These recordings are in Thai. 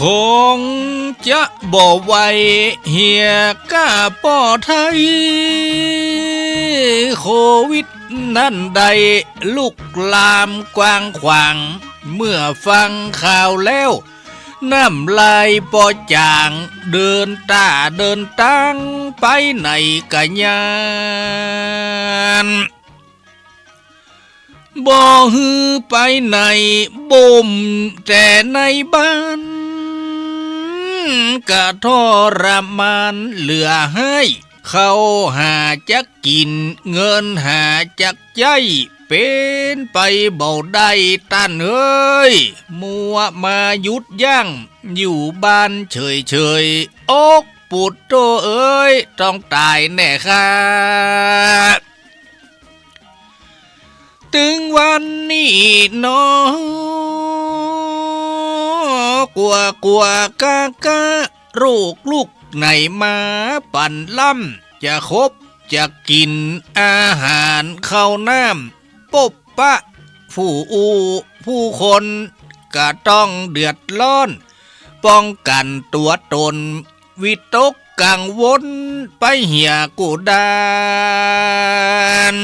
คงจะบอกไวเฮียก้าป้อไทย โควิดนั่นใดลุกลามกว้างขวาง เมื่อฟังข่าวแล้ว น้ำลายปอจางเดินตาเดินตังไปไหนกะยานบ่ฮือไปไหนบ่มแต่ในบ้าน กะทรมานเหลือให้ เขาหาจักกิน เงินหาจักใจเป็นไปเบาได้ตันเอ้ย มัวมาหยุดยั้งอยู่บ้านเฉยเฉยๆอกปุดโตเอ้ย ต้องตายแน่ค่ะถึงวันนี้เนอง กลัวกลัวกากะลูกลูกไหนมาปั่นล่ำจะคบจะกินอาหารเข้าน้ำปบปะ ผู้อูผู้คนก็ต้องเดือดร้อน ป้องกันตัวตน วิตกกังวลไปเหี่ยกูดาน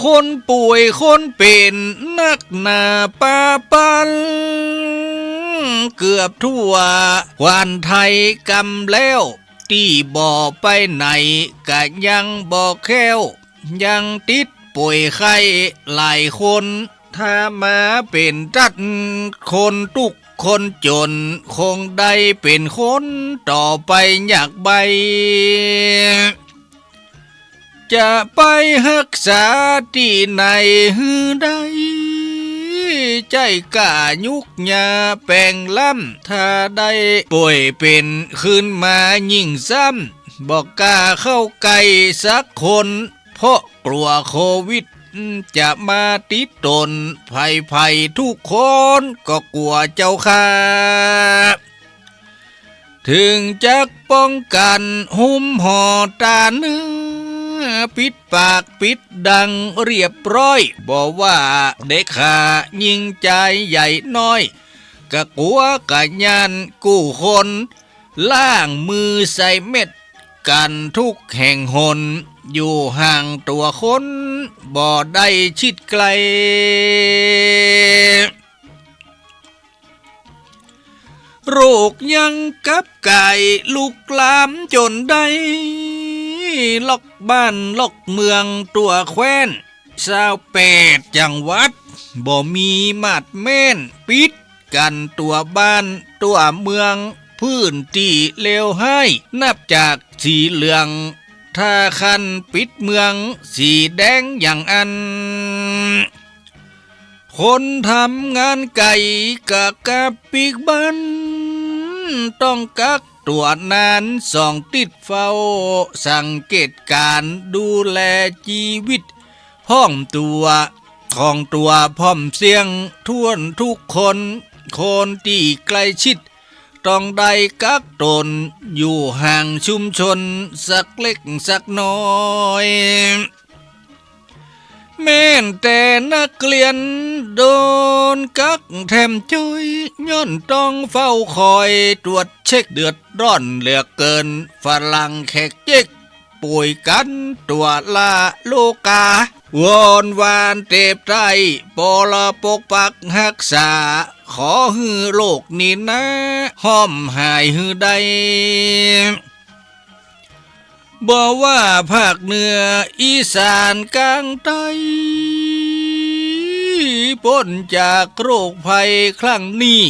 คนป่วยคนเป็นนักหนาปาปันเกือบทั่ววันไทยกำแล้ว ที่บ่อไปไหนก็ยังบ่แค้ว ยังติดป่วยไข้หลายคน ถ้ามาเป็นจัดคนทุกคนจน คงได้เป็นคนต่อไปอยากใบ จะไปรักษาที่ไหนฮือได้ใจกล้ายุกยาแปลงล่ำถ้าได้ป่วยเป็นขึ้นมายิ่งซ้ำบอกกาเข้าใกล้สักคน เพราะกลัวโควิดจะมาติดตนภัยภัยทุกคนก็กลัวเจ้าค่ะถึงจะป้องกันหุ้มห่อตาเนื้อ ปิดปากปิดดังเรียบร้อย บอกว่าเด็กขายิงใจใหญ่น้อย กะกัวกะยานกู้คน ล่างมือใส่เม็ด กันทุกแห่งหน อยู่ห่างตัวคนบ่ได้ชิดไกลโรคยังกับไก่ลูกลามจนได้ ล็อกบ้านล็อกเมืองตัวแคว้นสาวแปดจังหวัด บ่มีมาดแม่นปิดกันตัวบ้านตัวเมืองพื้นที่เลวให้ นับจากสีเหลือง ถ้าคันปิดเมืองสีแดงอย่างอัน คนทำงานไก่กะกับปีกบัน ต้องกัก ตัวนานสองติดเฝ้า สังเกตการดูแลชีวิตพ้อมตัวของตัวพร้อมเสียงท่วนทุกคน คนที่ใกล้ชิด ต้องได้กักตนอยู่ห่างชุมชน สักเล็กสักน้อย แม่นแต่นักเรียน โดนกักแถมจุยย้อนต้องเฝ้าคอยตรวจเช็คเดือดร้อนเหลือเกินฝรั่งแขกเจ๊กป่วยกันตัวละโลกาวอนวานเต็บใจปลปกปักรักษา ขอฮือโลกนี้นะ ห้อมหายฮือใด บอกว่าภาคเหนืออีสานกลางใต้พ้นจากโรคภัยครั้งนี้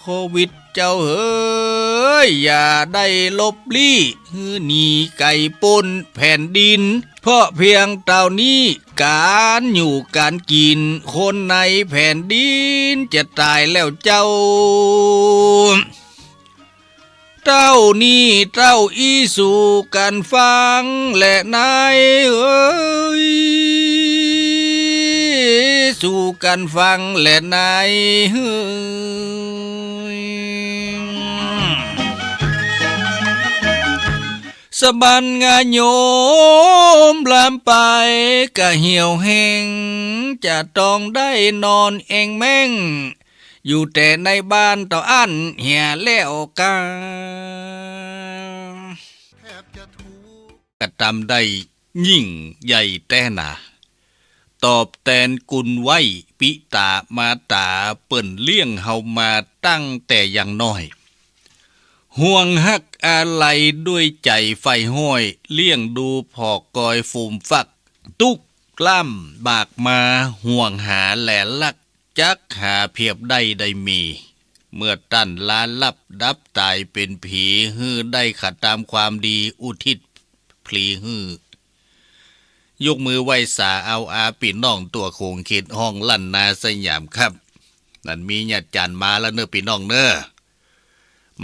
โควิดเจ้าเฮ้ยอย่าได้ลบลี่ฮือหนีไก่ปนแผ่นดิน เพราะเพียงเต่านี้การอยู่การกิน คนในแผ่นดินจะตายแล้วเจ้า เจ้านี่เจ้าอีสู่กันฟังและนายเอ้ยสู่กันฟังและนายเฮ้ยสะบันงาโยมลามไปกะเหี่ยวแห้งจะต้องได้นอนเองแม่ง อยู่แต่ในบ้านต่ออันเหียแล้วกาแทบจะถูกระทำได้ยิ่งใหญ่แต่หนาตอบแทนกุลไว้ปิตามาตาเปิ่นเลี้ยงเฮามาตั้งแต่อย่างน้อย ห่วงฮักอะไรด้วยใจไฟห้อย เลี้ยงดูพอกอยฟูมฟัก ตุกกล้ำบากมาห่วงหาแหลลัก จักหาเพียบได้ได้มี เมื่อตั้นลานลับดับตายเป็นผีฮื้อได้ขัดตามความดีอุทิศพลีฮื้อยกมือไหวสาเอาอาปิดน้องตัวโคงเขตห้องลั่นนาสยามครับ นั่นมีญาติจานมาแล้วเนอปีน้องเนอ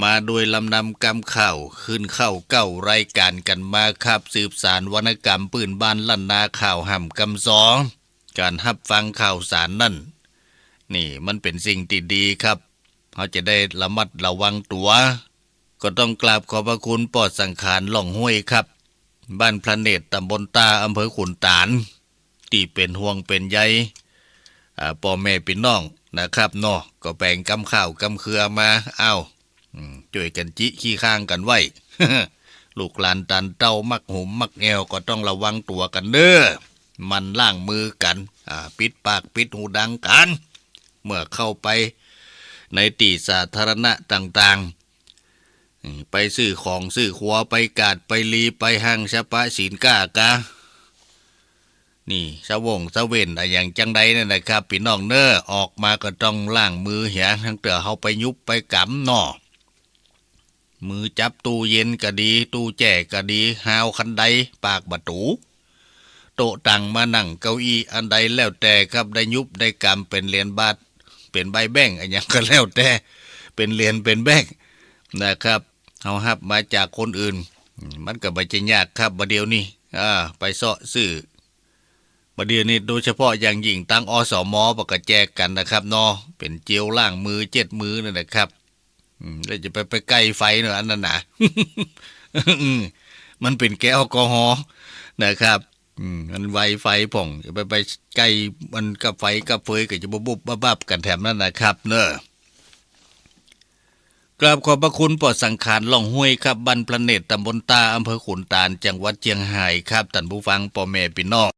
มาโดยลำนำกำเข่าขึ้นเข้าเก้ารายการกันมาครับ สืบสารวรรณกรรมปืนบ้านลั่นนาข่าวห่ำกำสอง การฮับฟังข่าวสารนั่น นี่มันเป็นสิ่งที่ดีครับเขาจะได้ระมัดระวังตัว ก็ต้องกราบขอบพระคุณปอดสังขารหล่องห้วยครับ บ้านพระเนตรตำบลตาอำเภอขุนตาลที่เป็นห่วงเป็นใยอ่าพ่อแม่พี่น้องนะครับเนาะก็แบ่งกำข้าวกำเครือมาเอาอืมช่วยกันจิขี้ข้างกันไว้ลูกหลานตันเต้ามักหุมมักแงวก็ต้องระวังตัวกันเด้อมันล่างมือกันอ่าปิดปากปิดหูดังกัน เมื่อเข้าไปในตีสาธารณะต่างๆ ไปซื้อของซื้อขัวไปกาดไปลีไปห้างชะปะศีลก้ากะนี่สะวงสะเว่นอะไรอย่างจังใดนั่นนะครับพี่น้องเนอออกมาก็ต้องล้างมือเหียทั้งเตือเขาไปยุบไปกำหนอมือจับตู้เย็นก็ดี ตู้แจก็ดีหาวคันใดปากประตูโต๊ะตังมานั่งเก้าอี้อันใดแล้วแต่ครับได้ยุบได้กำเป็นเหรียญบาท เป็นใบแบ่งค์อันอย่างก็แล้วแต่เป็นเหรียญเป็นแบ่งนะครับเอาฮับมาจากคนอื่น มันก็บ่จะยากครับบัดเดียวนี้อ่าไปเสาะซื้อบัดเดียวนี้โดยเฉพาะอย่างยิ่งตั้งอสมปะกแจกกันนะครับนาะเป็นเจียวล่างมือเจ็ดมือนั่นนะครับอแล้วจะไปไปใกล้ไฟเนอะอันนั้นนะมมันเป็นแก้วแอลกอฮอล์นะครับ อืมมันไวไฟผ่องไปไปใกล้มันกับไฟกับเฟยก็จะบุบบับบับกันแถมนั่นนะครับเนอะกราบขอบพระคุณปอดสังขารล่องห้วยครับบันพระเนตรตำบลตาอำเภอขุนตาลจังหวัดเชียงรายครับท่านผู้ฟังปอแม่พี่น้อง